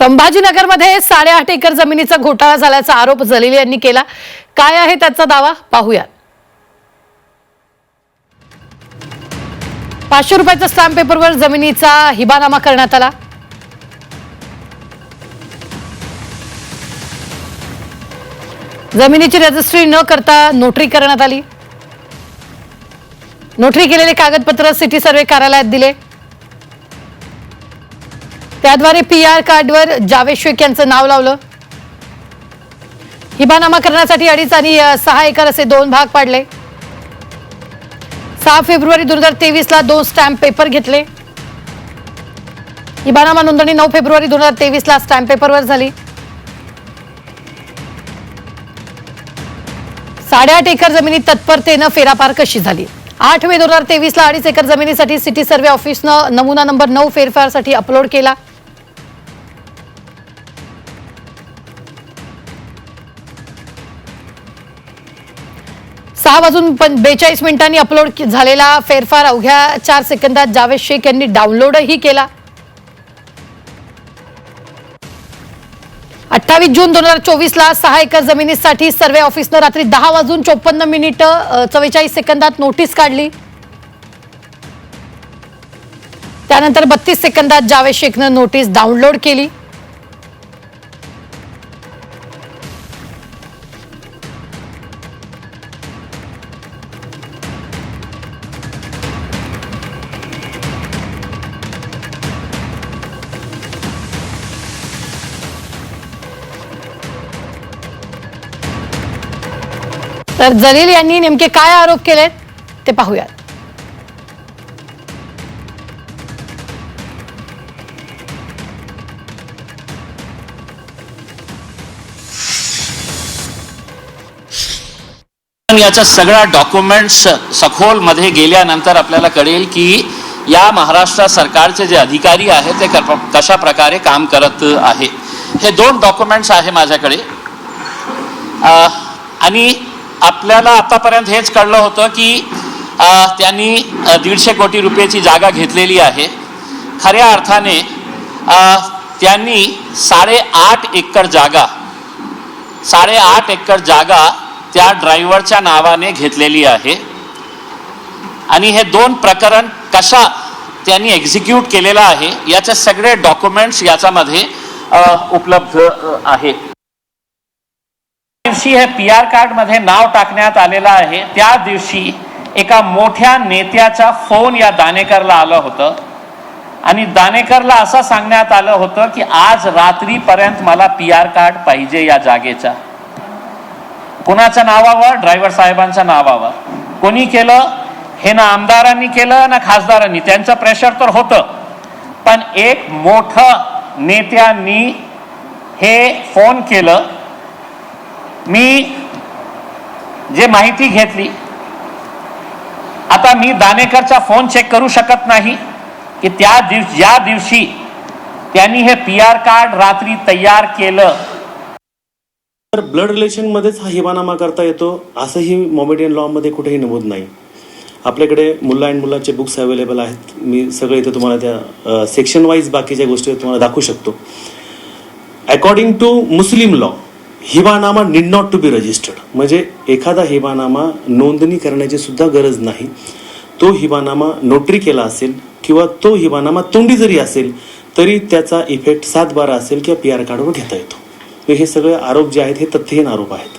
संभाजीनगरमध्ये साडेआठ एकर जमिनीचा घोटाळा झाल्याचा आरोप जलील यांनी केला. काय आहे त्याचा दावा? पाहूया पाचशे रुपयाच्या स्टॅम्प पेपरवर जमिनीचा हिबानामा करण्यात आला. जमिनीची रजिस्ट्री न करता नोटरी करण्यात आली. नोटरी केलेले कागदपत्र सिटी सर्वे कार्यालयात दिले. त्याद्वारे पी आर कार्डवर जावेद शेख यांचं नाव लावलं. हिबानामा करण्यासाठी अडीच आणि सहा एकर असे दोन भाग पाडले. सहा फेब्रुवारी दोन हजार तेवीसला दोन स्टॅम्प पेपर घेतले. हिबानामा नोंदणी नऊ फेब्रुवारी दोन हजार तेवीसला स्टॅम्प पेपरवर झाली. साडेआठ एकर जमिनीत तत्परतेनं फेरापार कशी झाली? आठ मे दोन हजार तेवीसला अडीच एकर जमिनीसाठी सिटी सर्वे ऑफिसनं नमुना नंबर नऊ फेरफारसाठी अपलोड केला. सहा वाजून पण बेचाळीस मिनिटांनी अपलोड झालेला फेरफार. अवघ्या चार सेकंदात जावेद शेख यांनी डाउनलोडही केला. अठ्ठावीस जून दोन हजार चोवीसला सहा एकर जमिनीसाठी सर्वे ऑफिसनं रात्री दहा वाजून चोपन्न मिनिटं चव्वेचाळीस सेकंदात नोटीस काढली. त्यानंतर बत्तीस सेकंदात जावेद शेखनं नोटीस डाउनलोड केली. तर जलील यांनी नेमके काय आरोप केलेत ते पाहूयात. पण याच्या सगळ्या डॉक्युमेंट्स सखोलमध्ये गेल्यानंतर आपल्याला कळेल की या महाराष्ट्र सरकारचे जे अधिकारी आहेत ते कशा प्रकारे काम करत आहे. हे दोन डॉक्युमेंट्स आहे माझ्याकडे. आणि आपल्याला आतापर्यंत हेच कळलं होतं की त्यांनी दीडशे कोटी रुपयाची जागा घेतलेली आहे. खऱ्या अर्थाने त्यांनी साडेआठ एकर जागा साडेआठ एकर जागा त्या ड्रायव्हरच्या नावाने घेतलेली आहे. आणि हे दोन प्रकरण कशा त्यांनी एक्झिक्यूट केलेलं आहे याचे सगळे डॉक्युमेंट्स याच्यामध्ये उपलब्ध आहे. दिवशी हे पी आर कार्डमध्ये नाव टाकण्यात आलेलं आहे. त्या दिवशी एका मोठ्या नेत्याचा फोन या दानेकरला आलं होतं. आणि दानेकरला असं सांगण्यात आलं होतं की आज रात्रीपर्यंत मला पी आर कार्ड पाहिजे या जागेचा. कुणाच्या नावावर? ड्रायव्हर साहेबांच्या नावावर. कोणी केलं? हे ना आमदारांनी केलं ना खासदारांनी. त्यांचं प्रेशर तर होतं. पण एक मोठं नेत्यांनी हे फोन केलं. मी जे माहिती घेतली आता मी दानेकरचा फोन चेक करू शकत नाही की त्या दिवस ज्या दिवशी त्यांनी हे पी आर कार्ड रात्री तयार केलं. तर ब्लड रिलेशनमध्येच हा हिबानामा करता येतो असंही मॉमेडियन लॉमध्ये कुठेही नमूद नाही. आपल्याकडे मुला अँड मुलाचे बुक्स अवेलेबल आहेत. मी सगळे इथे तुम्हाला त्या सेक्शन वाईज बाकीच्या गोष्टी तुम्हाला दाखवू शकतो. According to Muslim law हिबानामा need not to be registered म्हणजे एखादा हिबानामा नोंदणी करण्याची सुद्धा गरज नाही. तो हिबानामा नोटरी केला असेल किंवा तो हिबानामा तोंडी जरी असेल तरी त्याचा इफेक्ट सात बारा असेल किंवा पी आर कार्डवर घेता येतो. हे सगळे आरोप जे आहेत हे तथ्यहीन आरोप आहेत.